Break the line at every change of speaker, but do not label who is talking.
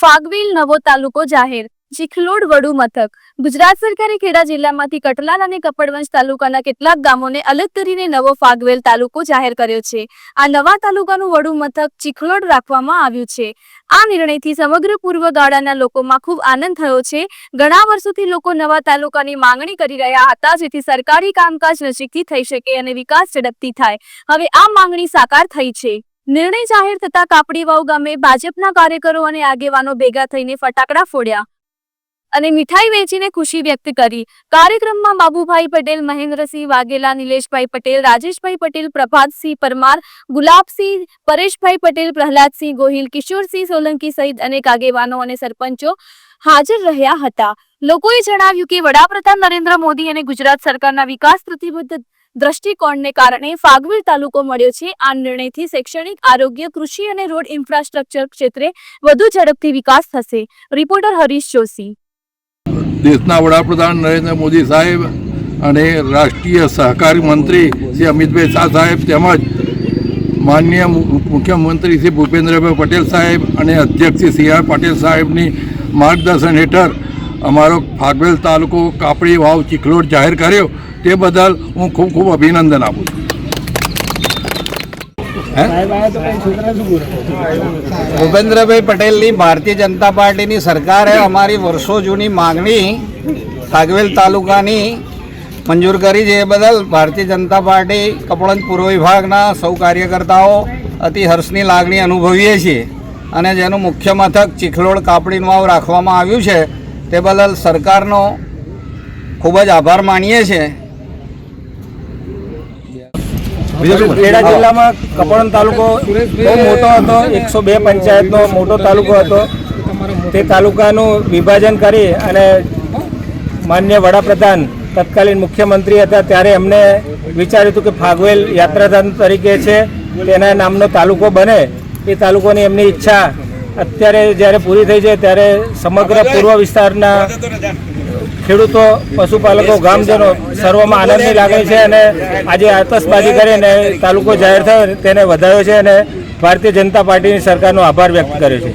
ફાગવેલ નવો તાલુકો જાહેર, ચીખલોડ વડુ મથક. ગુજરાત સરકારે ખેડા જિલ્લામાંથી કટલાલ અને કપડવંજ તાલુકાના કેટલાક ગામોને અલગ કરીને નવો ફાગવેલ તાલુકો જાહેર કર્યો છે. આ નવા તાલુકાનું વડુ મથક ચીખલોડ રાખવામાં આવ્યું છે. આ નિર્ણયથી સમગ્ર પૂર્વ ગાળાના લોકોમાં ખૂબ આનંદ થયો છે. ઘણા વર્ષોથી લોકો નવા તાલુકાની માંગણી કરી રહ્યા હતા, જેથી સરકારી કામકાજ નજીકથી થઈ શકે અને વિકાસ ઝડપથી થાય. હવે આ માંગણી સાકાર થઈ છે. નિર્ણય જાહેર થતા કાપડીવાવ ગામે ભાજપના કાર્યકરો અને આગેવાનો ભેગા થઈને ફટાકડા ફોડ્યા અને મીઠાઈ વેચીને ખુશી વ્યક્ત કરી. કાર્યક્રમમાં બાબુભાઈ પટેલ, મહેન્દ્રસિંહ વાઘેલા, નિલેશભાઈ પટેલ, રાજેશભાઈ પટેલ, પ્રભાતસિંહ પરમાર, ગુલાબસિંહ, પરેશભાઈ પટેલ, પ્રહલાદસિંહ ગોહિલ, કિશોરસિંહ સોલંકી સહિત અનેક આગેવાનો અને સરપંચો હાજર રહ્યા હતા. લોકોએ જણાવ્યું કે વડાપ્રધાન નરેન્દ્ર મોદી અને ગુજરાત સરકારના વિકાસ પ્રતિબદ્ધ દ્રષ્ટિકોણને કારણે ફાગવીર તાલુકો મળ્યો છે. આ નિર્ણયથી શૈક્ષણિક, આરોગ્ય, કૃષિ અને રોડ ઇન્ફ્રાસ્ટ્રક્ચર ક્ષેત્રે વધુ ઝડપથી વિકાસ થશે. રિપોર્ટર હરીશ જોશી.
દેશના વડાપ્રધાન નરેન્દ્ર મોદી સાહેબ અને રાષ્ટ્રીય સહકારી મંત્રી શ્રી અમિતભાઈ શાહ સાહેબ તેમજ માનનીય મુખ્યમંત્રી શ્રી ભૂપેન્દ્રભાઈ પટેલ સાહેબ અને અધ્યક્ષ શ્રી સી આર પાટીલ સાહેબની માર્ગદર્શન હેઠળ અમારો ફાગવેલ તાલુકો કાપડી વાવ ચીખલોડ જાહેર કર્યો. તે બદલ હું ખૂબ ખૂબ અભિનંદન આપું છું.
ભૂપેન્દ્રભાઈ પટેલની ભારતીય જનતા પાર્ટીની સરકારે અમારી વર્ષો જૂની માગણી ફાગવેલ તાલુકાની મંજૂર કરી છે. એ બદલ ભારતીય જનતા પાર્ટી કપડંજ પૂર્વ વિભાગના સૌ કાર્યકર્તાઓ અતિ હર્ષની લાગણી અનુભવીએ છીએ અને જેનું મુખ્ય મથક ચીખલોડ કાપડીનું વાવ રાખવામાં આવ્યું છે. તે બદલ સરકારનો ખૂબ જ આભાર માનીએ છીએ
ખેડા જિલ્લામાં કપડણ તાલુકો બહુ મોટો હતો એકસો બે પંચાયતનો મોટો તાલુકો હતો. તે તાલુકાનું વિભાજન કરી અને માન્ય વડાપ્રધાન તત્કાલીન મુખ્યમંત્રી હતા ત્યારે એમને વિચાર્યું હતું કે ફાગવેલ યાત્રાધામ તરીકે છે તેના નામનો તાલુકો બને. એ તાલુકોની એમની ઈચ્છા અત્યારે જ્યારે પૂરી થઈ છે ત્યારે સમગ્ર પૂર્વ વિસ્તારના ખેડૂતો પશુપાલકો ગામજનો સર્વમાં આનંદની લાગણી છે અને આજે આતશબાજી કરીને તાલુકો જાહેર થયો તેને વધાર્યો છે અને ભારતીય જનતા પાર્ટીની સરકારનો આભાર વ્યક્ત કર્યો છે.